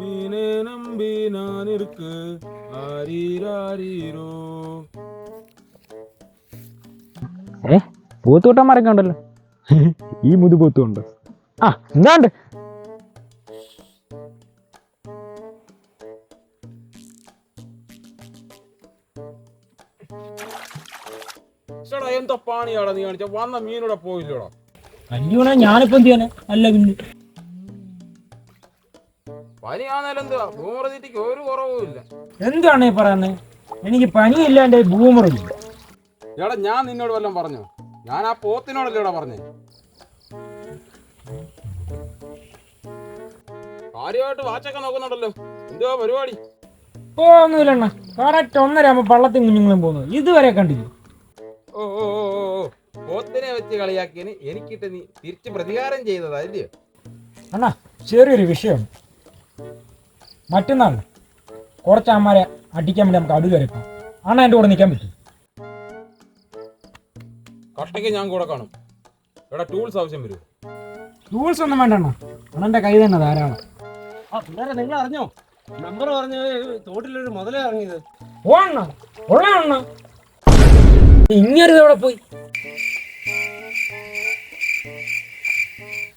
மீனே நம்பி நான் இருக்கு ആരീരാരീരോ ഏ പോത്തുകൂട്ടന്മാരൊക്കെ ഉണ്ടല്ലോ ഈ മുതു പോത്തുണ്ട് ആ എന്താണ്ട് ചേടാ എന്താ പാണിയാടാ നീ കാണിച്ച വന്ന മീനൂടെ പോയില്ലോടാ കല്യാണം ഞാനിപ്പോ എന്ത് ചെയ്യാനാ അല്ല പിന്നെ പനിയാന്നേലും എന്തുവാ ഒരു കുറവും ഇല്ല. എന്താണ് ഈ പറയുന്നത് എനിക്ക് പനിയില്ലാണ്ട് ബൂമറില്ല എടാ ഞാൻ നിന്നോട് വല്ലതും പറഞ്ഞു? ഞാൻ ആ പോത്തിനോടല്ലേടാ പറഞ്ഞേ? കാര്യമായിട്ട് വാച്ചൊക്കെ നോക്കുന്നുണ്ടല്ലോ. എന്തുവാ പരിപാടി? ഓ ഒന്നുമില്ലണ്ണ കറക്റ്റ് ഒന്നര ആകുമ്പോ പള്ളത്തും കുഞ്ഞുങ്ങളും പോകുന്നു ഇതുവരെ കണ്ടില്ല? ഓ ഓ ഓ ഓ ഓ. പോത്തിനെ വെച്ച് കളിയാക്കിയതിന് എനിക്കിട്ട് നീ തിരിച്ച് പ്രതികാരം ചെയ്തതാ അല്ലയോ അണ്ണാ ചെറിയൊരു വിഷയമാണ് മറ്റന്നാൾ കുറച്ച് അമ്മമാരെ അടിക്കാൻ വേണ്ടി നമുക്ക് അടുത്ത് വരക്കാം അണ്ണ എന്റെ കൂടെ നിൽക്കാൻ പറ്റും കട്ടയ്ക്ക് ഞാൻ കൂടെ കാണും. ഇവിടെ ടൂൾസ് ആവശ്യം വരും ടൂൾസ് ഒന്നും വേണ്ട അണ്ണ. അണ്ണന്റെ കൈ തന്നെ ധാരാളം. നിങ്ങൾ അറിഞ്ഞോ? നമ്പർ പറഞ്ഞ തോട്ടിലൊരു മുതലേ ഇറങ്ങിയത്. ഓ അണ്ണ. ഉള്ള അണ്ണ. ഇങ്ങനെ എവിടെ പോയി?